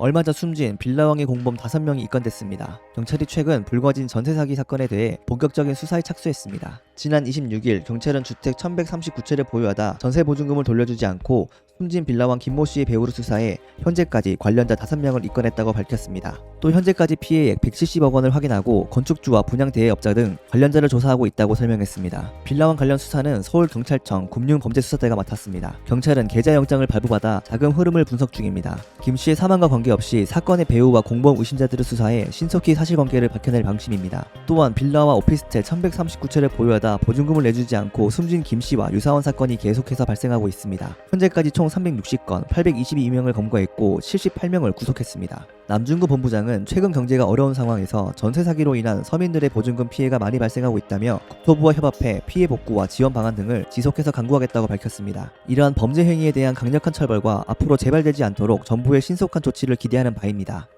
얼마 전 숨진 빌라왕의 공범 5명이 입건됐습니다. 경찰이 최근 불거진 전세 사기 사건에 대해 본격적인 수사에 착수했습니다. 지난 26일 경찰은 주택 1139채를 보유하다 전세 보증금을 돌려주지 않고 숨진 빌라왕 김모 씨의 배우를 수사해 현재까지 관련자 5명을 입건했다고 밝혔습니다. 또 현재까지 피해액 170억 원을 확인하고 건축주와 분양 대해업자 등 관련자를 조사하고 있다고 설명했습니다. 빌라왕 관련 수사는 서울경찰청 금융범죄수사대가 맡았습니다. 경찰은 계좌 영장을 발부받아 자금 흐름을 분석 중입니다. 김 씨의 사망과 관계없이 사건의 배우와 공범 의심자들을 수사해 신속히 사실관계를 밝혀낼 방침입니다. 또한 빌라와 오피스텔 1139채를 보유하다 보증금을 내주지 않고 숨진 김 씨와 유사원 사건이 계속해서 발생하고 있습니다. 현재까지 총 360건 822명을 검거했고 78명을 구속했습니다. 남중구 본부장은 최근 경제가 어려운 상황에서 전세 사기로 인한 서민들의 보증금 피해가 많이 발생하고 있다며 국토부와 협업해 피해 복구와 지원 방안 등을 지속해서 강구하겠다고 밝혔습니다. 이러한 범죄 행위에 대한 강력한 처벌과 앞으로 재발되지 않도록 정부의 신속한 조치를 기대하는 바입니다.